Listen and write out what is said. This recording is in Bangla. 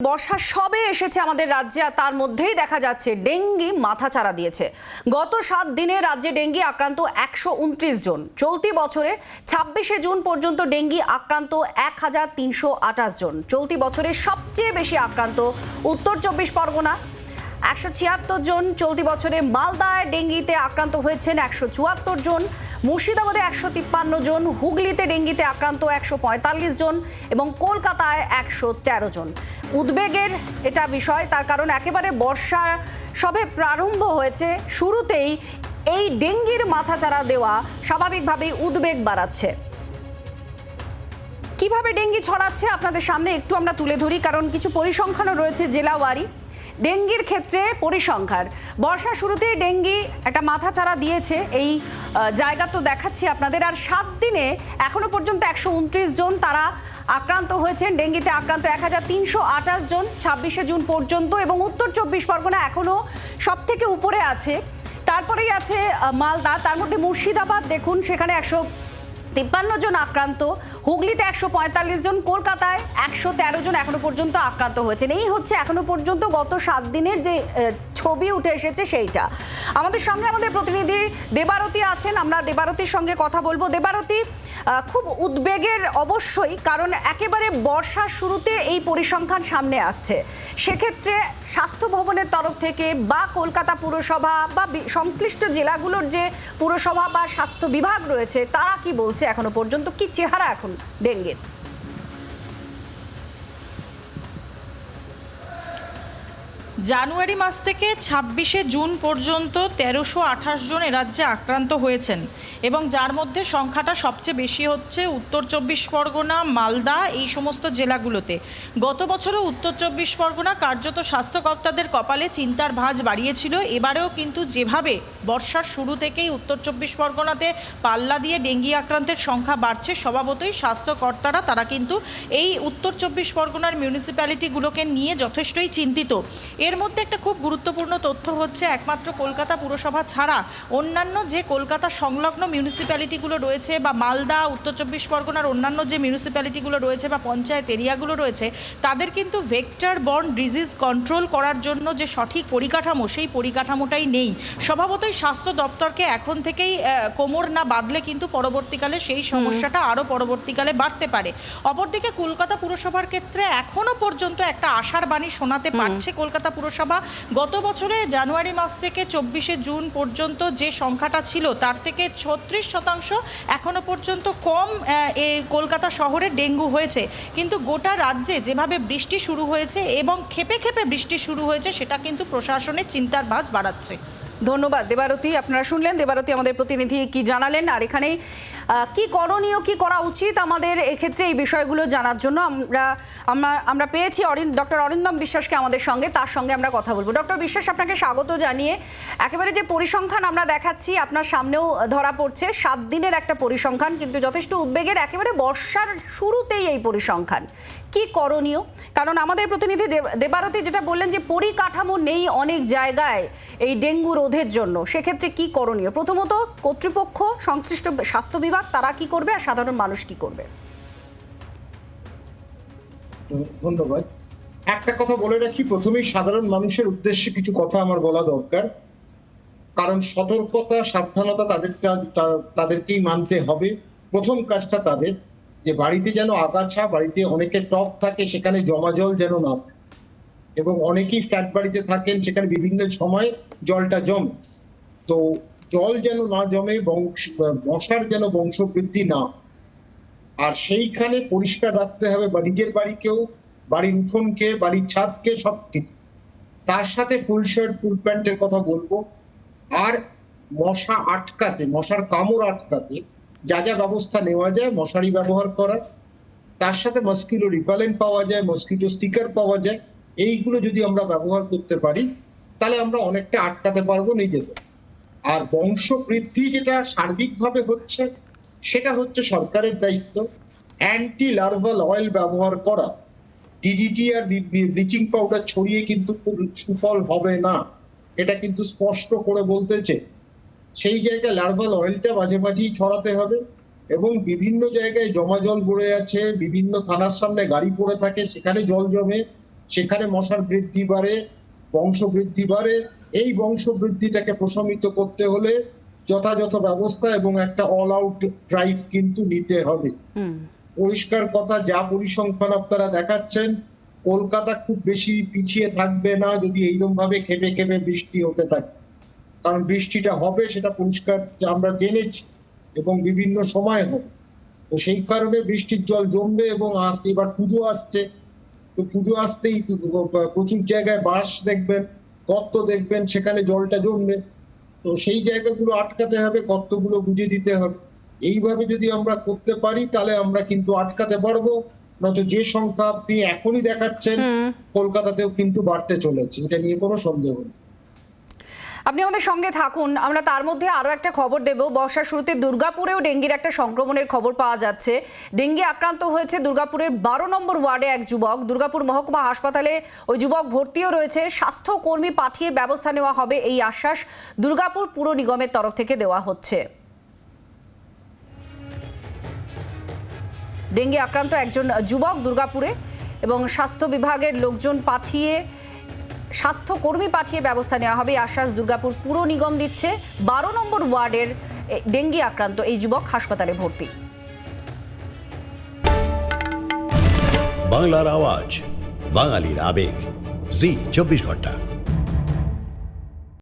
বর্ষা সবে এসেছে আমাদের রাজ্যে আর তার মধ্যেই দেখা যাচ্ছে ডেঙ্গি মাথা চারা দিয়েছে। গত সাত দিনে রাজ্যে ডেঙ্গি আক্রান্ত একশো উনত্রিশ জন। চলতি বছরে ছাব্বিশে জুন পর্যন্ত ডেঙ্গি আক্রান্ত এক হাজার তিনশো আঠাশ জন। চলতি বছরে সবচেয়ে বেশি আক্রান্ত উত্তর চব্বিশ পরগনা একশো ছিয়াত্তর জন চলতি বছরে মালদায় ডেঙ্গিতে আক্রান্ত হয়েছেন একশো চুয়াত্তর জন, মুর্শিদাবাদে একশো তিপ্পান্ন জন, হুগলিতে ডেঙ্গিতে আক্রান্ত একশো পঁয়তাল্লিশ জন এবং কলকাতায় একশো তেরো জন। উদ্বেগের এটা বিষয়, তার কারণ একেবারে বর্ষা সবে প্রারম্ভ হয়েছে, শুরুতেই এই ডেঙ্গির মাথাচাড়া দেওয়া স্বাভাবিকভাবেই উদ্বেগ বাড়াচ্ছে। কীভাবে ডেঙ্গি ছড়াচ্ছে আপনাদের সামনে একটু আমরা তুলে ধরি, কারণ কিছু পরিসংখ্যানও রয়েছে জেলাওয়ারি। ডেঙ্গির ক্ষেত্রে পরিসংখ্যার বর্ষা শুরুতেই ডেঙ্গি একটা মাথাচাড়া দিয়েছে। এই জায়গা তো দেখাচ্ছি আপনাদের। আর সাত দিনে এখনও পর্যন্ত একশো উনত্রিশ জন তারা আক্রান্ত হয়েছেন। ডেঙ্গিতে আক্রান্ত এক হাজার তিনশো আঠাশ জন ছাব্বিশে জুন পর্যন্ত এবং উত্তর চব্বিশ পরগনা এখনও সব থেকে উপরে আছে। তারপরেই আছে মালদা, তার মধ্যে মুর্শিদাবাদ দেখুন, সেখানে একশো তিপ্পান্ন জন আক্রান্ত, হুগলিতে একশো পঁয়তাল্লিশ জন, কলকাতায় একশো তেরো জন এখনও পর্যন্ত আক্রান্ত হয়েছেন। এই হচ্ছে এখনও পর্যন্ত গত সাত দিনের যে ছবি উঠে এসেছে সেইটা। আমাদের সঙ্গে আমাদের প্রতিনিধি দেবারতী আছেন, আমরা দেবারতীর সঙ্গে কথা বলব। দেবারতী খুব উদ্বেগের অবশ্যই, কারণ একেবারে বর্ষার শুরুতে এই পরিসংখ্যান সামনে আসছে। সেক্ষেত্রে স্বাস্থ্য ভবনের তরফ থেকে বা কলকাতা পুরসভা বা, সংশ্লিষ্ট জেলাগুলোর যে পুরসভা বা স্বাস্থ্য বিভাগ রয়েছে, তারা কি বলছে এখনও পর্যন্ত? কি চেহারা এখন ডেঙ্গির? জানুয়ারি মাস থেকে ছাব্বিশে জুন পর্যন্ত তেরোশো আঠাশ জন রাজ্যে আক্রান্ত হয়েছেন এবং যার মধ্যে সংখ্যাটা সবচেয়ে বেশি হচ্ছে উত্তর চব্বিশ পরগনা, মালদা, এই সমস্ত জেলাগুলোতে। গত বছরও উত্তর চব্বিশ পরগনা কার্যত স্বাস্থ্য কর্তাদের কপালে চিন্তার ভাঁজ বাড়িয়েছিল। এবারেও কিন্তু যেভাবে বর্ষার শুরু থেকেই উত্তর চব্বিশ পরগনাতে পাল্লা দিয়ে ডেঙ্গি আক্রান্তের সংখ্যা বাড়ছে, স্বভাবতই স্বাস্থ্যকর্তারা তারা কিন্তু এই উত্তর চব্বিশ পরগনার মিউনিসিপ্যালিটিগুলোকে নিয়ে যথেষ্টই চিন্তিত। এর মধ্যে একটা খুব গুরুত্বপূর্ণ তথ্য হচ্ছে একমাত্র কলকাতা পুরসভা ছাড়া অন্যান্য যে কলকাতা সংলগ্ন মিউনিসিপ্যালিটিগুলো রয়েছে বা মালদা উত্তর চব্বিশ পরগনার অন্যান্য যে মিউনিসিপ্যালিটিগুলো রয়েছে বা পঞ্চায়েত এরিয়াগুলো রয়েছে তাদের কিন্তু ভেক্টর বর্ন ডিজিজ কন্ট্রোল করার জন্য যে সঠিক পরিকাঠামো সেই পরিকাঠামোটাই নেই। স্বভাবতই স্বাস্থ্য দপ্তরকে এখন থেকেই কোমর না বাঁধলে কিন্তু পরবর্তীকালে সেই সমস্যাটা আরও পরবর্তীকালে বাড়তে পারে। অপরদিকে কলকাতা পুরসভার ক্ষেত্রে এখনও পর্যন্ত একটা আশার বাণী শোনাতে পারছে কলকাতা পুরসভা, গত বছরে জানুয়ারি মাস থেকে চব্বিশে জুন পর্যন্ত যে সংখ্যাটা ছিল তার থেকে ছত্রিশ শতাংশ এখনও পর্যন্ত কম এই কলকাতা শহরে ডেঙ্গু হয়েছে। কিন্তু গোটা রাজ্যে যেভাবে বৃষ্টি শুরু হয়েছে এবং খেপে খেপে বৃষ্টি শুরু হয়েছে সেটা কিন্তু প্রশাসনের চিন্তার বাজ বাড়াচ্ছে। ধন্যবাদ। দেবারতী, আপনারা শুনলেন। দেবারতী আমাদের প্রতিনিধি কি জানালেন? আর এখানে কি করণীয়, কি করা উচিত আমাদের এক্ষেত্রে এই বিষয়গুলো জানার জন্য? আমরা আমরা আমরা পেয়েছি অরিন, ডক্টর অরিন্দম বিশ্বাসকে আমাদের সঙ্গে। তার সঙ্গে আমরা কথা বলব। ডক্টর বিশ্বাস, আপনাকে স্বাগত জানিয়ে একেবারে যে পরিসংখ্যান আমরা দেখাচ্ছি, আপনার সামনেও ধরা পড়ছে। সাত দিনের একটা পরিসংখ্যান, কিন্তু যথেষ্ট উদ্বেগের, একেবারে বর্ষার শুরুতেই এই পরিসংখ্যান। কি করণীয়? কারণ আমাদের প্রতিনিধি দেব- দেবারতী যেটা বললেন যে পরিকাঠামো নেই অনেক জায়গায়। এই ডেঙ্গু রোধের জন্য। সেক্ষেত্রে কি করণীয়? প্রথমত, কর্তৃপক্ষ, সংশ্লিষ্ট স্বাস্থ্য বিভাগ, তারা কি করবে আর সাধারণ মানুষ কি করবে? ধন্যবাদ। একটা কথা বলে রাখি, প্রথমেই সাধারণ মানুষের উদ্দেশ্যে কিছু কথা আমার বলা দরকার। কারণ সতর্কতা, সাবধানতা তাদের তাদেরকেই মানতে হবে। প্রথম কাজটা তাদের, যে বাড়িতে যেন আগাছা, বাড়িতে অনেকে টপ থাকে, সেখানে জমা জল যেন না থাকে। এবং অনেকেই ফ্ল্যাট বাড়িতে থাকেন, সেখানে বিভিন্ন সময় জলটা জমে। তো জল যেন না জমে, বংশ, মশার যেন বংশবৃদ্ধি না। আর সেইখানে পরিষ্কার রাখতে হবে, বা নিজের বাড়িকেও, বাড়ির উঠোনকে, বাড়ির ছাদকে সব কিছু তার সাথে ফুল শার্ট ফুল প্যান্টের কথা বলব। আর মশা আটকাতে, মশার কামড় আটকাতে যা যা ব্যবস্থা নেওয়া যায়, মশারি ব্যবহার করা তার সাথে মস্কিটো রিপালেন্ট পাওয়া যায় মস্কিটো স্টিকার পাওয়া যায়। এইগুলো যদি আমরা ব্যবহার করতে পারি, তাহলে আমরা অনেকটা আটকাতে পারব নিজেদের। আর বংশ বৃদ্ধি যেটা সার্বিকভাবে হচ্ছে, সেটা হচ্ছে সরকারের দায়িত্ব। অ্যান্টি লার্ভাল অয়েল ব্যবহার করা ডিডিটি আর ব্লিচিং পাউডার ছড়িয়ে কিন্তু সুফল হবে না। এটা কিন্তু স্পষ্ট করে বলতেছে। সেই জায়গায় লার্ভাল অয়েলটা মাঝে মাঝেই ছড়াতে হবে এবং বিভিন্ন জায়গায় জমা জল পড়ে আছে, বিভিন্ন থানার সামনে গাড়ি পড়ে থাকে, সেখানে জল জমে সেখানে মশার বৃদ্ধি বাড়ে বংশ বৃদ্ধি বাড়ে। এই বংশ বৃদ্ধিটাকে প্রশমিত করতে হলে যথাযথ ব্যবস্থা এবং একটা অল আউট ড্রাইভ কিন্তু নিতে হবে। পরিষ্কার কথা যা পরিসংখ্যান আপনারা দেখাচ্ছেন কলকাতা খুব বেশি পিছিয়ে থাকবে না যদি এইরকম ভাবে খেপে খেপে বৃষ্টি হতে থাকে। কারণ বৃষ্টিটা হবে সেটা পরিষ্কার আমরা জেনেছি এবং বিভিন্ন সময় হবে। তো সেই কারণে বৃষ্টির জল জমবে এবং আসতে এবার পুজো আসছে। তো পুজো আসতেই প্রচুর জায়গায় বাঁশ দেখবেন গর্ত দেখবেন সেখানে জলটা জমবে। তো সেই জায়গাগুলো আটকাতে হবে গর্তগুলো বুঝে দিতে হবে। এইভাবে যদি আমরা করতে পারি তাহলে আমরা কিন্তু আটকাতে পারব। নয়তো যে সংখ্যা আপনি এখনই দেখাচ্ছেন কলকাতাতেও কিন্তু বাড়তে চলেছে। এটা নিয়ে কোনো সন্দেহ নেই। আপনি আমাদের সঙ্গে থাকুন। আমরা তার মধ্যে আরও একটা খবর দেব। বর্ষার শুরুতে দুর্গাপুরেও ডেঙ্গির একটা সংক্রমণের খবর পাওয়া যাচ্ছে। ডেঙ্গি আক্রান্ত হয়েছে দুর্গাপুরের বারো নম্বর ওয়ার্ডে এক যুবক। দুর্গাপুর মহকুমা হাসপাতালে ওই যুবক ভর্তিও রয়েছে। স্বাস্থ্যকর্মী পাঠিয়ে ব্যবস্থা নেওয়া হবে এই আশ্বাস দুর্গাপুর পুর নিগমের তরফ থেকে দেওয়া হচ্ছে। ডেঙ্গি আক্রান্ত একজন যুবক দুর্গাপুরে এবং স্বাস্থ্য বিভাগের লোকজন পাঠিয়ে স্বাস্থ্যকর্মী পাঠিয়ে ব্যবস্থা নেওয়া হবে। আশ্বাস দুর্গাপুর পুর নিগম দিচ্ছে বারো নম্বর ওয়ার্ডের ডেঙ্গি আক্রান্ত এই যুবক হাসপাতালে ভর্তি। বাংলার আওয়াজ, বাঙালির আবেগ। জি, চব্বিশ ঘণ্টা।